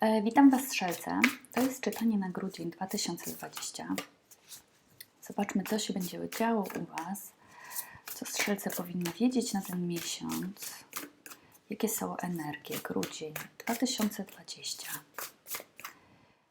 E, Witam Was, strzelce. To jest czytanie na grudzień 2020. Zobaczmy, co się będzie działo u Was, co strzelce powinny wiedzieć na ten miesiąc, jakie są energie. Grudzień 2020.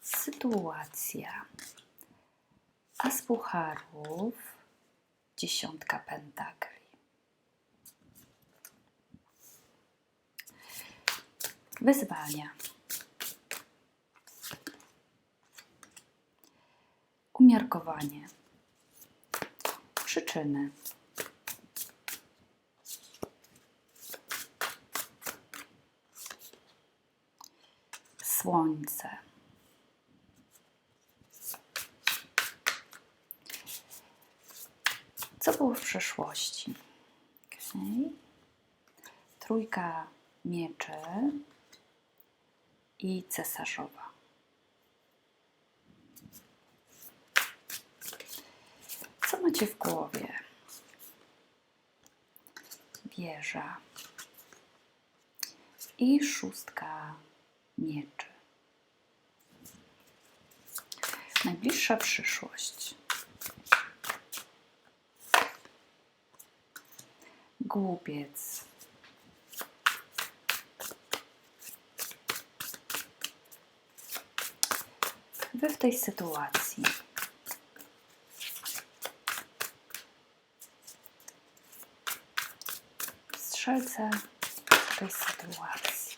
Sytuacja. As pucharów, dziesiątka pentakli. Wyzwania. Umiarkowanie. Przyczyny. Słońce. Co było w przeszłości? Okay. Trójka mieczy i cesarzowa. Co macie w głowie? Wieża i szóstka mieczy. Najbliższa przyszłość. Głupiec. Wy w tej sytuacji. Strzelce w tej sytuacji.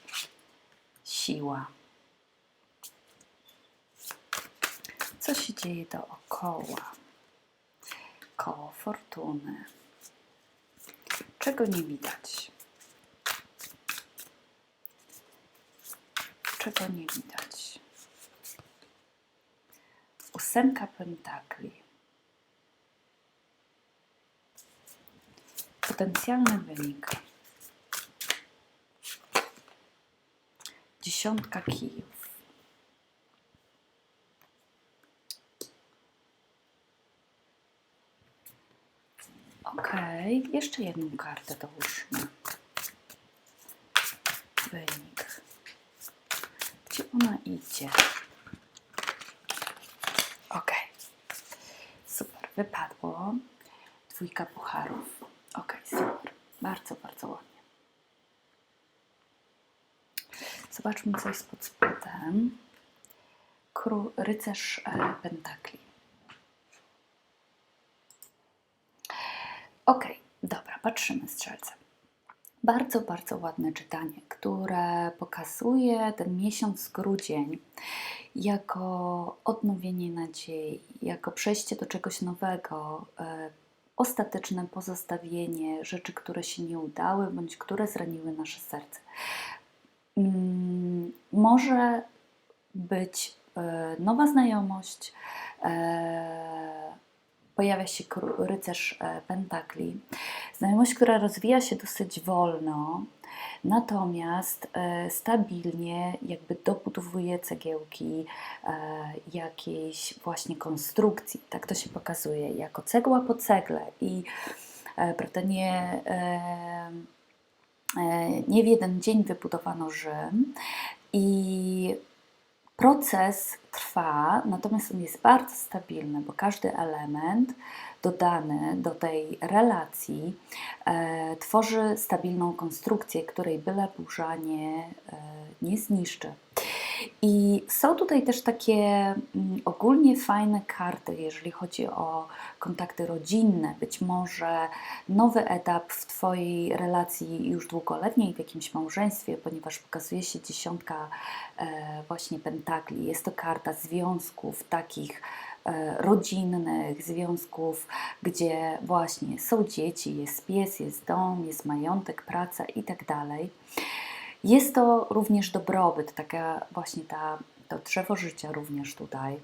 Siła. Co się dzieje dookoła? Koło fortuny. Czego nie widać? Czego nie widać? Ósemka pentakli. Potencjalny wynik. Dziesiątka kijów. Ok, jeszcze jedną kartę dołóżmy. Wynik. Gdzie ona idzie? Ok. Super, wypadło. Dwójka pucharów. Ok, super. Bardzo, bardzo ładnie. Zobaczmy, co jest pod spodem. Kró, rycerz e, pentakli. Ok, dobra, patrzymy strzelce. Bardzo, bardzo ładne czytanie, które pokazuje ten miesiąc grudzień jako odnowienie nadziei, jako przejście do czegoś nowego, e, ostateczne pozostawienie rzeczy, które się nie udały bądź które zraniły nasze serce. Mm, może być e, nowa znajomość, e, pojawia się rycerz e, pentakli. Znajomość, która rozwija się dosyć wolno, natomiast stabilnie jakby dobudowuje cegiełki jakiejś właśnie konstrukcji. Tak to się pokazuje, jako cegła po cegle i prawda, nie, nie w jeden dzień wybudowano Rzym i Proces trwa, natomiast on jest bardzo stabilny, bo każdy element dodany do tej relacji e, tworzy stabilną konstrukcję, której byle burza nie, e, nie zniszczy. I są tutaj też takie mm, ogólnie fajne karty, jeżeli chodzi o kontakty rodzinne, być może nowy etap w Twojej relacji już długoletniej, w jakimś małżeństwie, ponieważ pokazuje się dziesiątka e, właśnie pentakli. Jest to karta związków takich e, rodzinnych, związków, gdzie właśnie są dzieci, jest pies, jest dom, jest majątek, praca i tak. Jest to również dobrobyt, taka właśnie ta, to drzewo życia również tutaj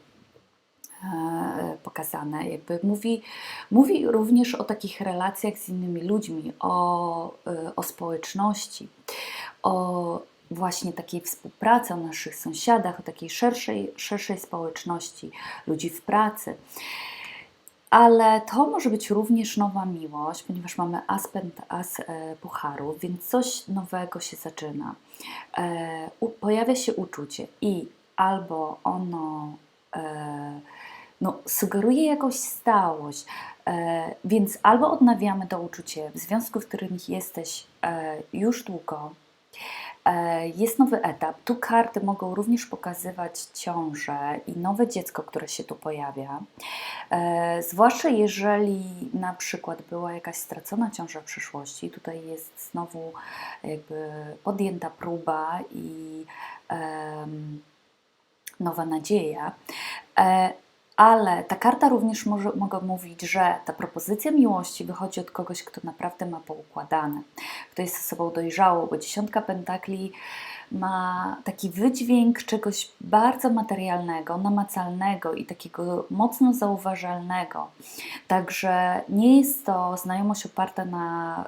e, pokazane. Jakby mówi, mówi również o takich relacjach z innymi ludźmi, o, e, o społeczności, o właśnie takiej współpracy, o naszych sąsiadach, o takiej szerszej, szerszej społeczności, ludzi w pracy. Ale to może być również nowa miłość, ponieważ mamy aspekt as e, pucharów, więc coś nowego się zaczyna. e, pojawia się uczucie i albo ono e, no, sugeruje jakąś stałość, e, więc albo odnawiamy to uczucie w związku, w którym jesteś e, już długo, jest nowy etap. Tu karty mogą również pokazywać ciążę i nowe dziecko, które się tu pojawia. E, zwłaszcza jeżeli na przykład była jakaś stracona ciąża w przeszłości, tutaj jest znowu jakby podjęta próba i nowa nadzieja. Ale ta karta również może, mogę mówić, że ta propozycja miłości wychodzi od kogoś, kto naprawdę ma poukładane, kto jest osobą dojrzałą, bo dziesiątka pentakli ma taki wydźwięk czegoś bardzo materialnego, namacalnego i takiego mocno zauważalnego. Także nie jest to znajomość oparta na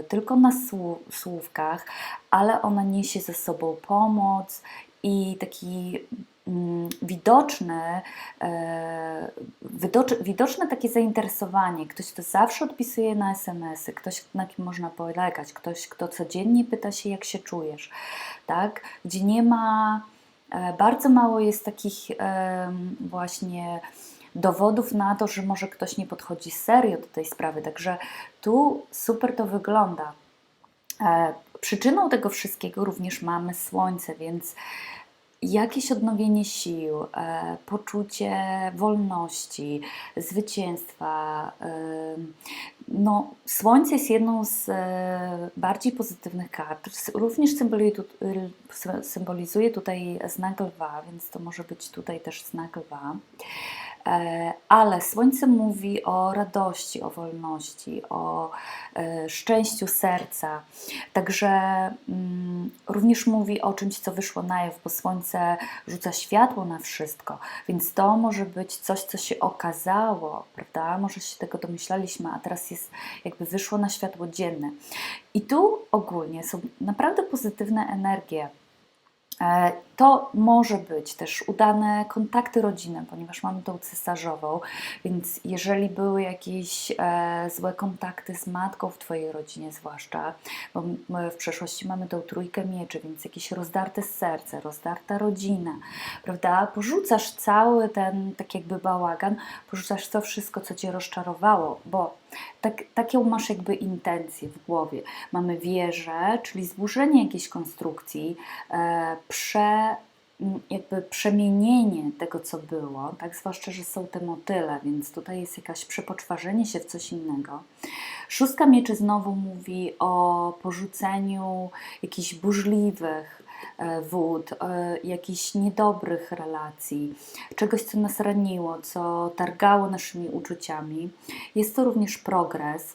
y, tylko na słów, słówkach, ale ona niesie ze sobą pomoc i taki mm, widoczny, e, widocz, widoczne takie zainteresowanie. Ktoś, kto zawsze odpisuje na SMS-y, ktoś, na kim można polegać, ktoś, kto codziennie pyta się, jak się czujesz, tak? Gdzie nie ma, e, bardzo mało jest takich em, właśnie dowodów na to, że może ktoś nie podchodzi serio do tej sprawy. Także tu super to wygląda. E, Przyczyną tego wszystkiego również mamy Słońce, więc jakieś odnowienie sił, e, poczucie wolności, zwycięstwa. e, No, Słońce jest jedną z e, bardziej pozytywnych kart. Również symbolizuje tutaj znak lwa, więc to może być tutaj też znak lwa. E, Ale Słońce mówi o radości, o wolności, o e, szczęściu serca. Także mm, również mówi o czymś, co wyszło na jaw, bo Słońce rzuca światło na wszystko, więc to może być coś, co się okazało, prawda? Może się tego domyślaliśmy, a teraz jest jakby wyszło na światło dzienne. I tu ogólnie są naprawdę pozytywne energie. E, To może być też udane kontakty rodzinne, ponieważ mamy tą cesarzową, więc jeżeli były jakieś e, złe kontakty z matką w Twojej rodzinie, zwłaszcza, bo w przeszłości mamy tą trójkę mieczy, więc jakieś rozdarte serce, rozdarta rodzina, prawda? Porzucasz cały ten tak jakby bałagan, porzucasz to wszystko, co Cię rozczarowało, bo tak, taką masz jakby intencję w głowie. Mamy wieżę, czyli zburzenie jakiejś konstrukcji, e, prze, jakby przemienienie tego, co było, tak? zwłaszcza, że są te motyle, więc tutaj jest jakaś przepoczwarzenie się w coś innego. Szóstka mieczy znowu mówi o porzuceniu jakichś burzliwych wód, e, jakichś niedobrych relacji, czegoś, co nas raniło, co targało naszymi uczuciami. Jest to również progres.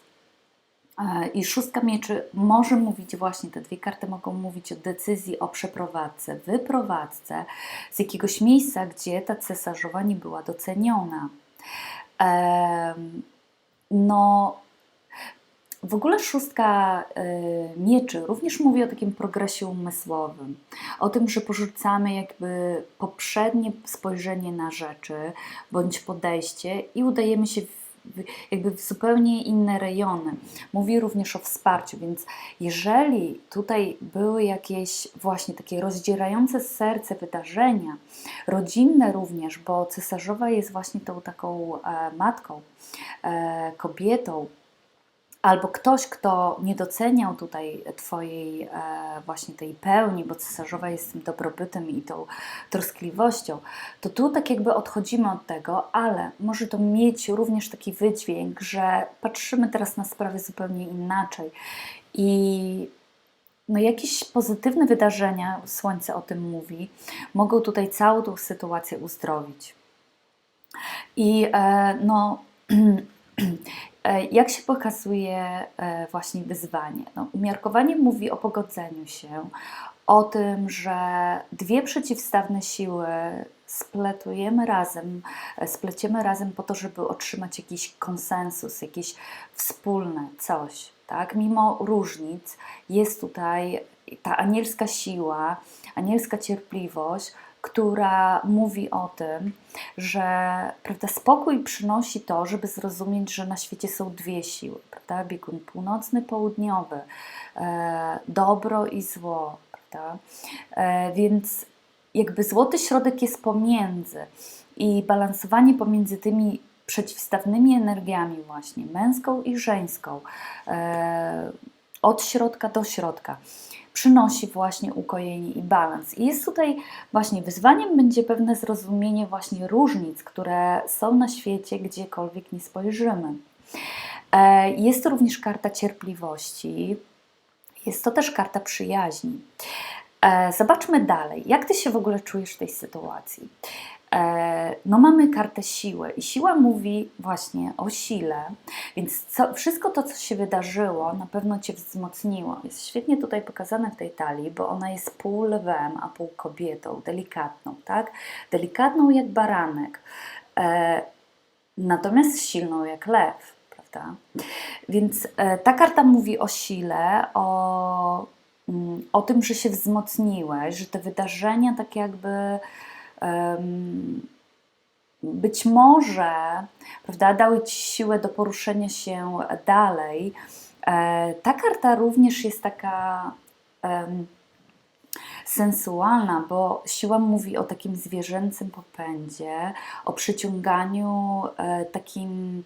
E, I szóstka mieczy może mówić właśnie, te dwie karty mogą mówić o decyzji o przeprowadzce, wyprowadzce z jakiegoś miejsca, gdzie ta cesarzowa nie była doceniona. No, w ogóle szóstka y, mieczy również mówi o takim progresie umysłowym, o tym, że porzucamy jakby poprzednie spojrzenie na rzeczy bądź podejście i udajemy się w- jakby w zupełnie inne rejony. Mówi również o wsparciu, więc jeżeli tutaj były jakieś właśnie takie rozdzierające serce wydarzenia, rodzinne również, bo cesarzowa jest właśnie tą taką e, matką, e, kobietą, albo ktoś, kto nie doceniał tutaj Twojej e, właśnie tej pełni, bo cesarzowa jest tym dobrobytem i tą troskliwością, to tu tak jakby odchodzimy od tego, ale może to mieć również taki wydźwięk, że patrzymy teraz na sprawy zupełnie inaczej i no jakieś pozytywne wydarzenia, Słońce o tym mówi, mogą tutaj całą tą sytuację uzdrowić. I e, no, jak się pokazuje e, właśnie wyzwanie? No, umiarkowanie mówi o pogodzeniu się, o tym, że dwie przeciwstawne siły spletujemy razem, e, spleciemy razem po to, żeby otrzymać jakiś konsensus, jakieś wspólne coś. Tak? Mimo różnic jest tutaj ta anielska siła, anielska cierpliwość, która mówi o tym, że prawda, spokój przynosi to, żeby zrozumieć, że na świecie są dwie siły, prawda? biegun północny, południowy, e, dobro i zło. prawda? E, więc jakby złoty środek jest pomiędzy i balansowanie pomiędzy tymi przeciwstawnymi energiami właśnie, męską i żeńską, e, od środka do środka, przynosi właśnie ukojenie i balans. I jest tutaj właśnie wyzwaniem będzie pewne zrozumienie właśnie różnic, które są na świecie, gdziekolwiek nie spojrzymy. E, Jest to również karta cierpliwości, jest to też karta przyjaźni. E, Zobaczmy dalej, jak ty się w ogóle czujesz w tej sytuacji. E, No, mamy kartę siły, i siła mówi właśnie o sile, więc co, wszystko to, co się wydarzyło, na pewno cię wzmocniło. Jest świetnie tutaj pokazane w tej talii, bo ona jest pół lwem, a pół kobietą, delikatną, tak? Delikatną jak baranek, e, natomiast silną jak lew, prawda? Więc e, ta karta mówi o sile, o, mm, o tym, że się wzmocniłeś, że te wydarzenia tak jakby być może prawda, dały ci siłę do poruszenia się dalej. E, ta karta również jest taka sensualna, bo siła mówi o takim zwierzęcym popędzie, o przyciąganiu e, takim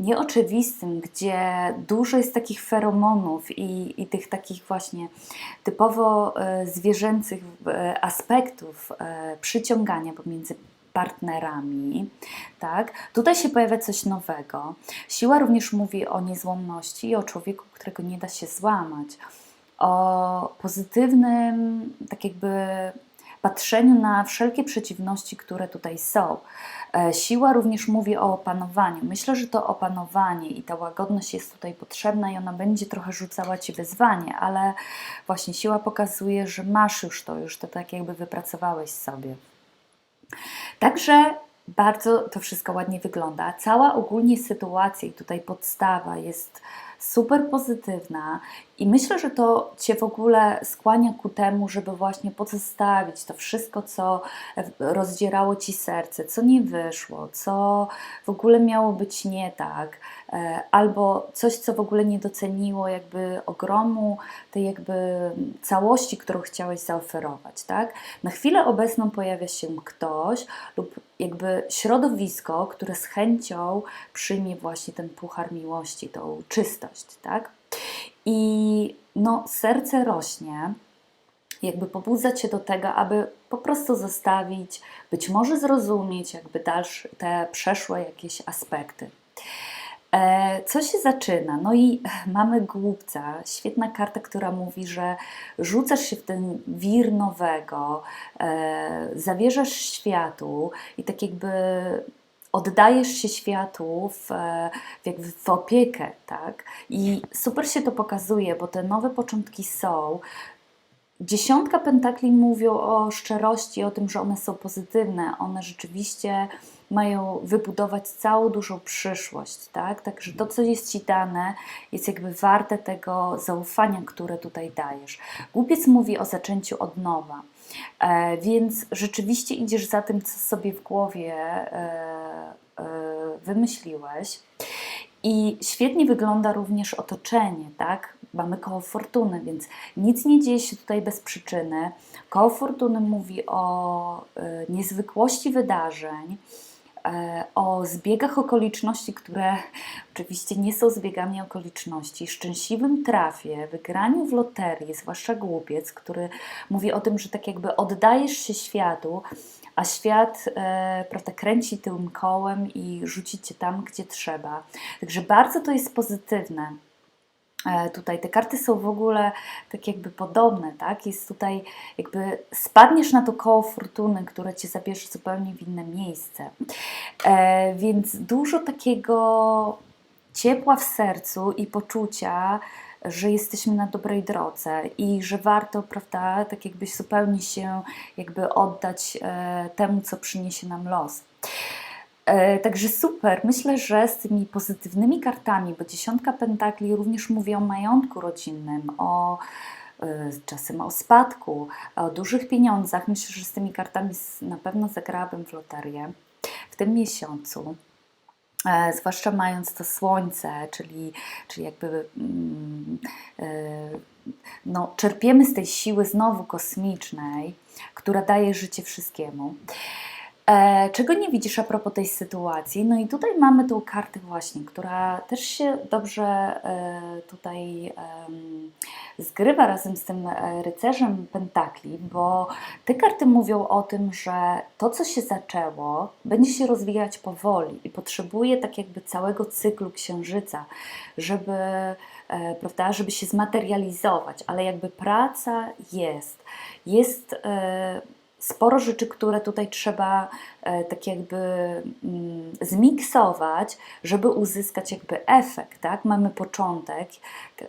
nieoczywistym, gdzie dużo jest takich feromonów i, i tych takich właśnie typowo e, zwierzęcych e, aspektów e, przyciągania pomiędzy partnerami, tak? Tutaj się pojawia coś nowego. Siła również mówi o niezłomności i o człowieku, którego nie da się złamać, o pozytywnym, tak jakby patrzeniu na wszelkie przeciwności, które tutaj są. E, Siła również mówi o opanowaniu. Myślę, że to opanowanie i ta łagodność jest tutaj potrzebna i ona będzie trochę rzucała Ci wyzwanie, ale właśnie siła pokazuje, że masz już to, już to tak jakby wypracowałeś sobie. Także bardzo to wszystko ładnie wygląda. Cała ogólnie sytuacja i tutaj podstawa jest super pozytywna i myślę, że to Cię w ogóle skłania ku temu, żeby właśnie pozostawić to wszystko, co rozdzierało Ci serce, co nie wyszło, co w ogóle miało być nie tak, albo coś, co w ogóle nie doceniło jakby ogromu tej jakby całości, którą chciałeś zaoferować, tak? Na chwilę obecną pojawia się ktoś lub jakby środowisko, które z chęcią przyjmie właśnie ten puchar miłości, tą czystość, tak? I no, serce rośnie, jakby pobudza Cię do tego, aby po prostu zostawić, być może zrozumieć jakby dalsze, te przeszłe jakieś aspekty. E, Co się zaczyna? No i mamy głupca, świetna karta, która mówi, że rzucasz się w ten wir nowego, e, zawierzasz światu i tak jakby oddajesz się światu w, e, w, w opiekę, tak? I super się to pokazuje, bo te nowe początki są. Dziesiątka pentakli mówią o szczerości, o tym, że one są pozytywne. One rzeczywiście mają wybudować całą dużą przyszłość, tak? Także to, co jest Ci dane, jest jakby warte tego zaufania, które tutaj dajesz. Głupiec mówi o zaczęciu od nowa, e, więc rzeczywiście idziesz za tym, co sobie w głowie e, e, wymyśliłeś. I świetnie wygląda również otoczenie, tak? Mamy koło fortuny, więc nic nie dzieje się tutaj bez przyczyny. Koło fortuny mówi o y, niezwykłości wydarzeń, o zbiegach okoliczności, które oczywiście nie są zbiegami okoliczności, szczęśliwym trafie, wygraniu w loterii, zwłaszcza głupiec, który mówi o tym, że tak jakby oddajesz się światu, a świat e, prawda, kręci tym kołem i rzuci cię tam, gdzie trzeba. Także bardzo to jest pozytywne. E, Tutaj te karty są w ogóle tak jakby podobne, tak? Jest tutaj jakby spadniesz na to koło fortuny, które cię zabierze zupełnie w inne miejsce. E, więc dużo takiego ciepła w sercu i poczucia, że jesteśmy na dobrej drodze i że warto, prawda, tak jakbyś zupełnie się jakby oddać e, temu, co przyniesie nam los. E, Także super. Myślę, że z tymi pozytywnymi kartami, bo dziesiątka pentakli również mówi o majątku rodzinnym, o e, czasem o spadku, o dużych pieniądzach. Myślę, że z tymi kartami na pewno zagrałabym w loterię w tym miesiącu. E, zwłaszcza mając to słońce, czyli, czyli jakby mm, no, czerpiemy z tej siły znowu kosmicznej, która daje życie wszystkiemu. E, czego nie widzisz a propos tej sytuacji? No i tutaj mamy tą kartę właśnie, która też się dobrze e, tutaj zgrywa razem z tym e, rycerzem pentakli, bo te karty mówią o tym, że to, co się zaczęło, będzie się rozwijać powoli i potrzebuje tak jakby całego cyklu księżyca, żeby, prawda, żeby się zmaterializować, ale jakby praca jest. Jest sporo rzeczy, które tutaj trzeba e, tak jakby mm, zmiksować, żeby uzyskać jakby efekt, tak? Mamy początek,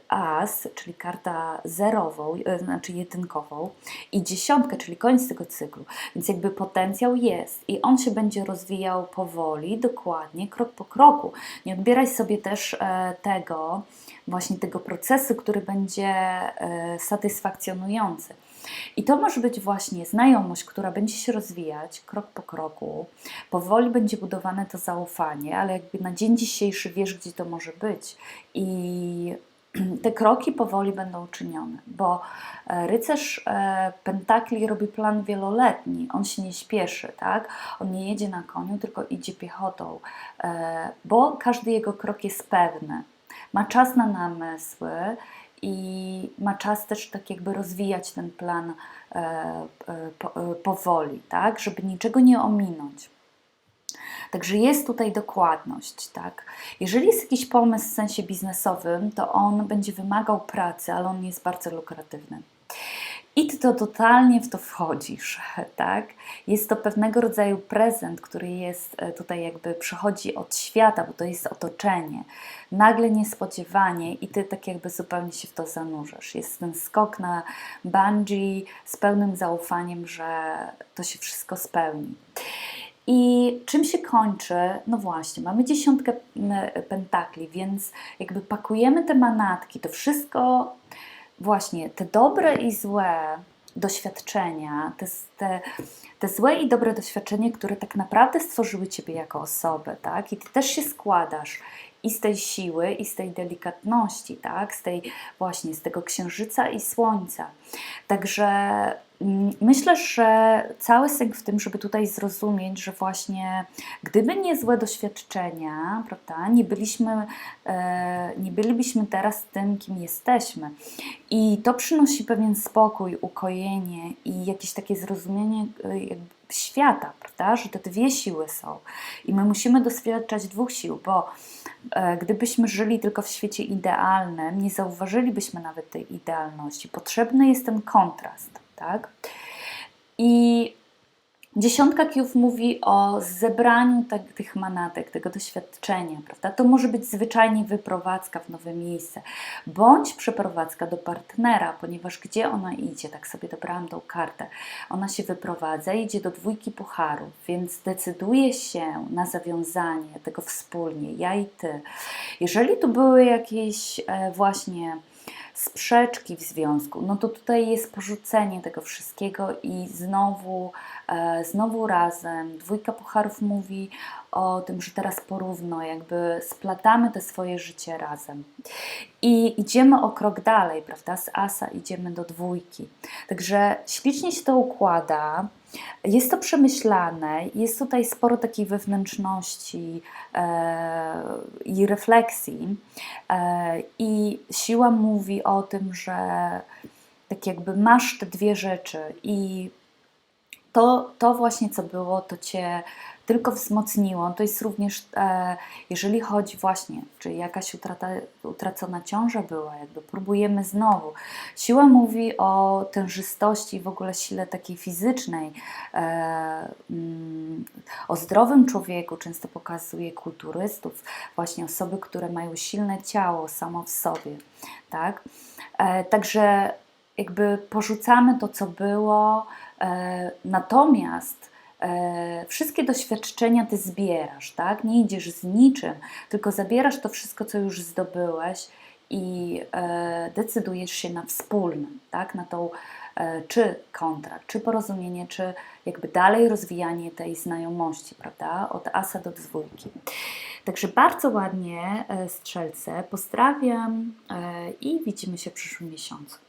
as, czyli karta zerową, e, znaczy jedynkową i dziesiątkę, czyli koniec tego cyklu, więc jakby potencjał jest i on się będzie rozwijał powoli, dokładnie, krok po kroku. Nie odbieraj sobie też e, tego, właśnie tego procesu, który będzie satysfakcjonujący. I to może być właśnie znajomość, która będzie się rozwijać krok po kroku, powoli będzie budowane to zaufanie, ale jakby na dzień dzisiejszy wiesz, gdzie to może być. I te kroki powoli będą czynione, bo e, rycerz e, Pentakli robi plan wieloletni, on się nie śpieszy, tak? On nie jedzie na koniu, tylko idzie piechotą, e, bo każdy jego krok jest pewny. Ma czas na namysły i ma czas też tak jakby rozwijać ten plan e, e, e, powoli, tak, żeby niczego nie ominąć. Także jest tutaj dokładność, tak. Jeżeli jest jakiś pomysł w sensie biznesowym, to on będzie wymagał pracy, ale on jest bardzo lukratywny. I ty to totalnie w to wchodzisz, tak? Jest to pewnego rodzaju prezent, który jest e, tutaj jakby przychodzi od świata, bo to jest otoczenie. Nagle niespodziewanie i ty tak jakby zupełnie się w to zanurzasz. Jest ten skok na bungee z pełnym zaufaniem, że to się wszystko spełni. I czym się kończy? No właśnie, mamy dziesiątkę pentakli, więc jakby pakujemy te manatki, to wszystko właśnie te dobre i złe doświadczenia, te, te, te złe i dobre doświadczenia, które tak naprawdę stworzyły Ciebie jako osobę, tak? I Ty też się składasz i z tej siły, i z tej delikatności, tak? Z tej właśnie, z tego księżyca i słońca. Także myślę, że cały sens w tym, żeby tutaj zrozumieć, że właśnie gdyby nie złe doświadczenia, prawda, nie byliśmy, e, nie bylibyśmy teraz tym, kim jesteśmy. I to przynosi pewien spokój, ukojenie i jakieś takie zrozumienie e, świata, prawda, że te dwie siły są. I my musimy doświadczać dwóch sił, bo e, gdybyśmy żyli tylko w świecie idealnym, nie zauważylibyśmy nawet tej idealności. Potrzebny jest ten kontrast, tak? I Dziesiątka kijów mówi o zebraniu tak, tych manatek, tego doświadczenia, prawda? To może być zwyczajnie wyprowadzka w nowe miejsce, bądź przeprowadzka do partnera, ponieważ gdzie ona idzie, tak sobie dobrałam tą kartę, ona się wyprowadza, idzie do dwójki pucharów, więc decyduje się na zawiązanie tego wspólnie, ja i ty. Jeżeli tu były jakieś e, właśnie sprzeczki w związku, no to tutaj jest porzucenie tego wszystkiego i znowu, znowu razem. Dwójka pucharów mówi o tym, że teraz porówno, jakby splatamy te swoje życie razem. I idziemy o krok dalej, prawda? Z asa idziemy do dwójki. Także ślicznie się to układa. Jest to przemyślane, jest tutaj sporo takiej wewnętrzności e, i refleksji. E, I siła mówi o tym, że tak jakby masz te dwie rzeczy i to, to właśnie co było, to cię tylko wzmocniło. To jest również, e, jeżeli chodzi właśnie, czy jakaś utrata, utracona ciąża była, jakby próbujemy znowu. Siła mówi o tężystości, w ogóle sile takiej fizycznej, e, mm, o zdrowym człowieku, często pokazuje kulturystów, właśnie osoby, które mają silne ciało samo w sobie, tak? E, także jakby porzucamy to, co było, natomiast e, wszystkie doświadczenia ty zbierasz, tak? Nie idziesz z niczym, tylko zabierasz to wszystko, co już zdobyłeś i e, decydujesz się na wspólnym, tak? Na tą e, czy kontrakt, czy porozumienie, czy jakby dalej rozwijanie tej znajomości, prawda, od asa do dwójki. Także bardzo ładnie, e, strzelce, pozdrawiam e, i widzimy się w przyszłym miesiącu.